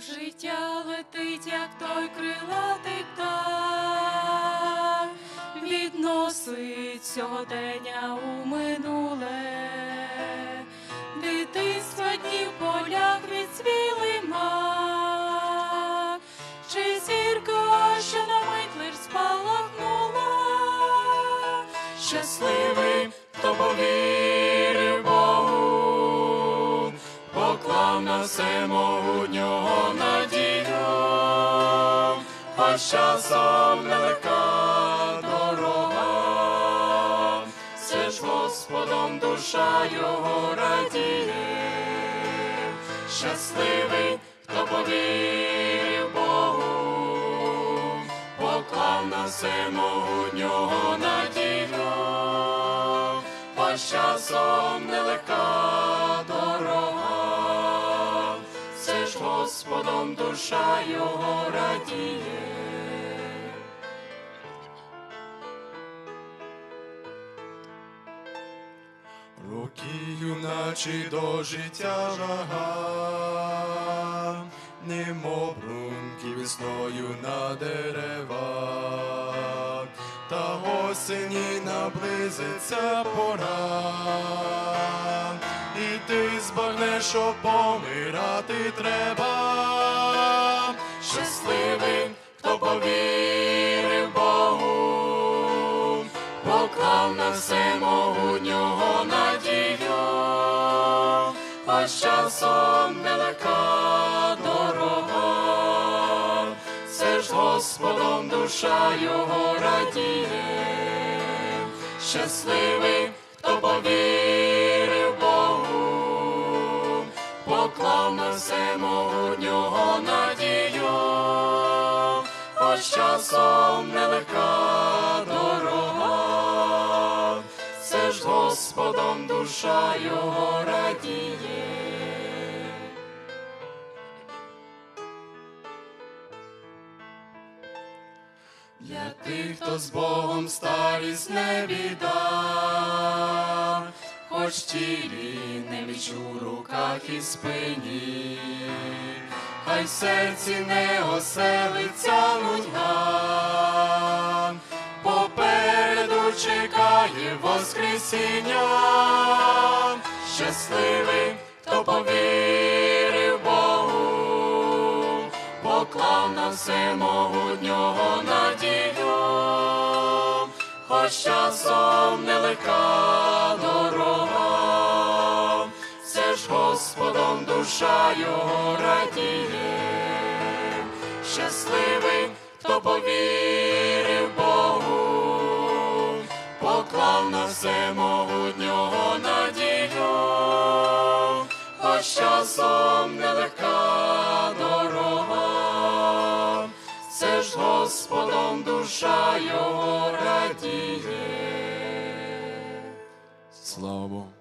Життя летить, як той крилатий птах, відносить сьогодення у минуле, дитинства дні в полях відцвіли мак, чи зірка, що на мить лиш спалахнула, щасливий, хто поклав на всемогутнього надію, хоч часом нелегка дорога, все ж Господом душа його радіє, щасливий, хто повірив Богу, поклав на всемогутнього надію, хоч часом нелегка Господом душа його радіє. Руки юначі до життя жага, немо брунки весною на деревах, та осені наблизиться пора, що помирати треба. Щасливий, хто повірив Богу, поклав на всемогутнього надію, хоч часом нелегка дорога, все ж Господом душа його радіє, щасливий, поклав на всемогутнього надію, хоч часом нелегка дорога, все ж Господом душа його радіє. Для тих, хто з Богом старість не біда, хоч тілі неміч у руках і спині, хай серці не оселиться нудьга, попереду чекає Воскресіння, щасливий, хто повірив Богу, поклав на всемогутнього надію, хоч часом нелегка дорога, все Господом душа його радіє, щасливий, хто повірив Богу, поклав на всемогутнього надію, хоч часом нелегка дорога, все ж Господом душа його радіє. Слава Богу.